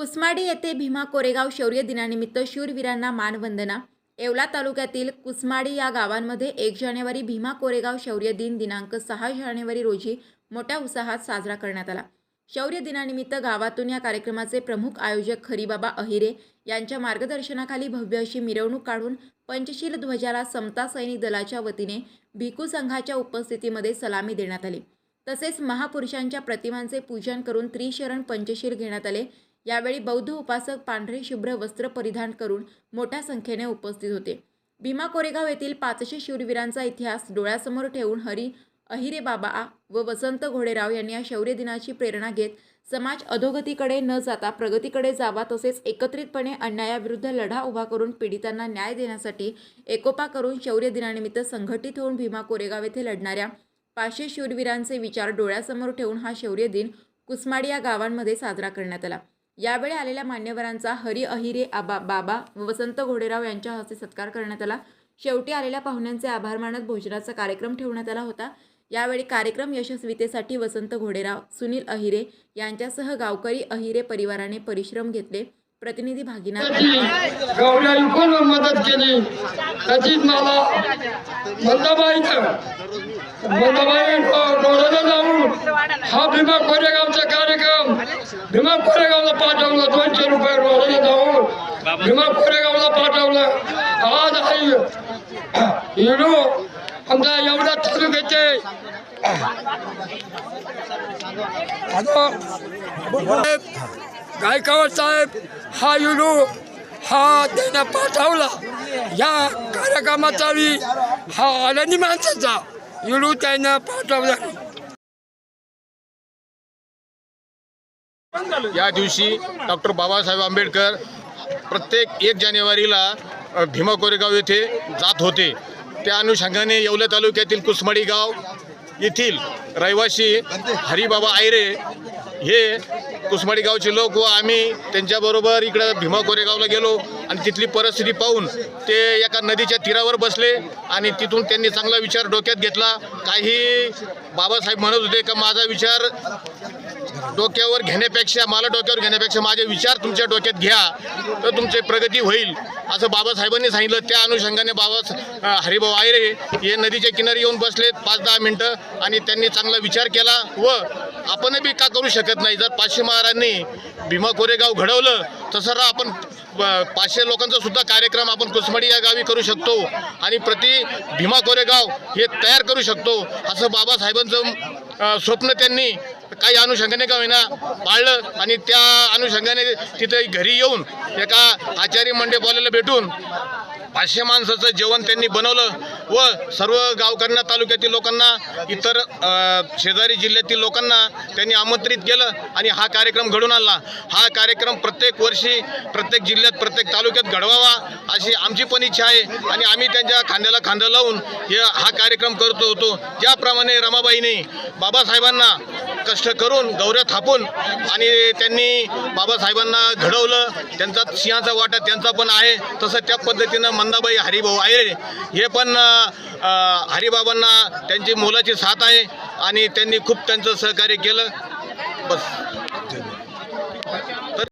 कुसमाडी येथे भीमा कोरेगाव शौर्य दिनानिमित्त शूरवीरांना मानवंदना. येवला तालुक्यातील कुसमाडी या गावांमध्ये एक जानेवारी भीमा कोरेगाव शौर्य दिन दिनांक सहा जानेवारी रोजी मोठ्या उत्साहात साजरा करण्यात आला. शौर्य दिनानिमित्त गावातून या कार्यक्रमाचे प्रमुख आयोजक खरीबाबा अहिरे यांच्या मार्गदर्शनाखाली भव्य अशी मिरवणूक काढून पंचशील ध्वजाला समता सैनिक दलाच्या वतीने भिकू संघाच्या उपस्थितीमध्ये सलामी देण्यात आली. तसेच महापुरुषांच्या प्रतिमांचे पूजन करून त्रिशरण पंचशील घेण्यात आले. यावेळी बौद्ध उपासक पांढरे शुभ्र वस्त्र परिधान करून मोठ्या संख्येने उपस्थित होते. भीमा कोरेगाव येथील पाचशे शूरवीरांचा इतिहास डोळ्यासमोर ठेवून हरी अहिरे बाबा व वसंत घोडेराव यांनी या शौर्य दिनाची प्रेरणा घेत समाज अधोगतीकडे न जाता प्रगतीकडे जावा तसेच एकत्रितपणे अन्यायाविरुद्ध लढा उभा करून पीडितांना न्याय देण्यासाठी एकोपा करून शौर्य दिनानिमित्त संघटित होऊन भीमा कोरेगाव येथे लढणाऱ्या पाचशे शूरवीरांचे विचार डोळ्यासमोर ठेवून हा शौर्य दिन कुसमाडी या गावांमध्ये साजरा करण्यात आला. यावेळी आलेल्या मान्यवरांचा हरी अहिरे आबा बाबा व वसंत घोडेराव यांच्या हस्ते सत्कार करण्यात आला. शेवटी आलेल्या पाहुण्यांचे आभार मानत भोजनाचा कार्यक्रम ठेवण्यात आला होता. यावेळी कार्यक्रम यशस्वीतेसाठी वसंत घोडेराव सुनील अहिरे यांच्यासह गावकरी अहिरे परिवाराने परिश्रम घेतले. प्रतिनिधी भागीनाथ मदत केली. मला जाऊन हा भीमा कोरेगावचा कार्यक्रम भीमा कोरेगावला पाठवलं दोनशे रुपये डोळ्याला जाऊन भीमा कोरेगावला पाठवलं. आज आई इडू आमच्या एवढ्या तालुक्याचे आता गायकवाड साहेब हा युडू हा त्यानं पाठवला. या कार्यक्रमाचा हा आनंदी माणसाचा. युनू त्यानं या दिवशी डॉक्टर बाबासाहेब आंबेडकर प्रत्येक एक जानेवारीला भीमा कोरेगाव येथे जात होते. त्या अनुषंगाने येवले तालुक्यातील कुसमडीगाव येथील रहिवासी हरिबाबा आयरे हे कुसमाडी गावचे लोक व आम्ही त्यांच्याबरोबर इकडं भीमा कोरेगावला गेलो आणि तिथली परिस्थिती पाहून ते एका नदीच्या तीरावर बसले आणि तिथून त्यांनी चांगला विचार डोक्यात घेतला. काही बाबासाहेब म्हणत होते का माझा विचार डोक्यावर घेण्यापेक्षा मला डोक्यावर घेण्यापेक्षा माझे विचार तुमच्या डोक्यात घ्या तर तुमची प्रगती होईल. असं बाबासाहेबांनी सांगितलं. त्या अनुषंगाने बाबा हरिभाऊ आयरे हे नदीच्या किनारी येऊन बसलेत पाच दहा मिनटं आणि त्यांनी चांगला विचार केला व आपण बी का करू शकत नाही? जर पाचशे महाराजांनी भीमा कोरेगाव घडवलं तसं आपण पाचशे लोकांचा सुद्धा कार्यक्रम आपण कुसमडी या गावी करू शकतो आणि प्रति भीमा कोरेगाव हे तयार करू शकतो. असं बाबासाहेबांचं स्वप्न त्यांनी काही अनुषंगाने का होईना पाळलं आणि त्या अनुषंगाने तिथे घरी येऊन एका आचार्य मंडे बोलायला भेटून पाचशे माणसाचं जेवण त्यांनी बनवलं व सर्व गावकऱ्यांना तालुक्यातील लोकांना इतर शेजारी जिल्ह्यातील लोकांना त्यांनी आमंत्रित केलं आणि हा कार्यक्रम घडून आणला. हा कार्यक्रम प्रत्येक वर्षी प्रत्येक जिल्ह्यात प्रत्येक तालुक्यात घडवावा अशी आमची पण इच्छा आहे आणि आम्ही त्यांच्या खांद्याला खांदा लावून हे हा कार्यक्रम करतो होतो. ज्याप्रमाणे रमाबाईने बाबासाहेबांना कष्ट करून गौऱ्या थापून आणि त्यांनी बाबासाहेबांना घडवलं. त्यांचा सिंहाचा वाटा त्यांचा पण आहे. तसं त्या पद्धतीनं मंदाबाई हरिभाऊ आहे हे पण हरिबाबांना त्यांची मोलाची साथ आहे आणि त्यांनी खूप त्यांचं सहकार्य केलं. बस.